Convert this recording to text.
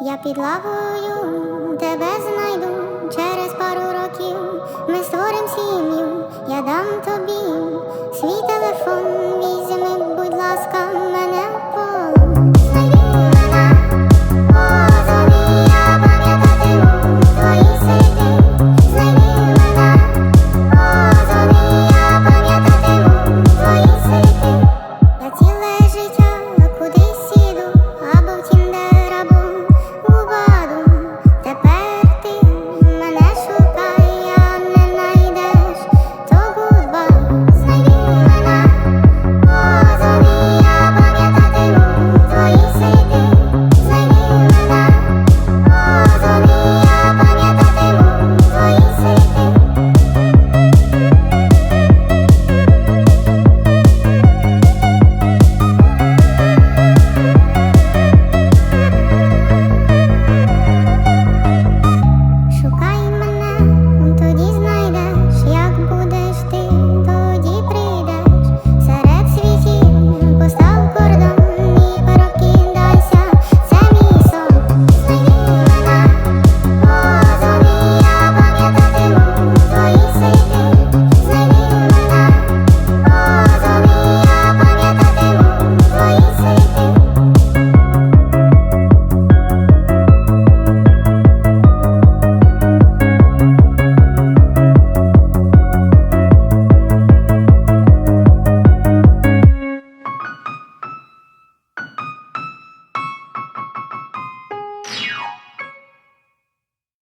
Я під лавою тебе знайду.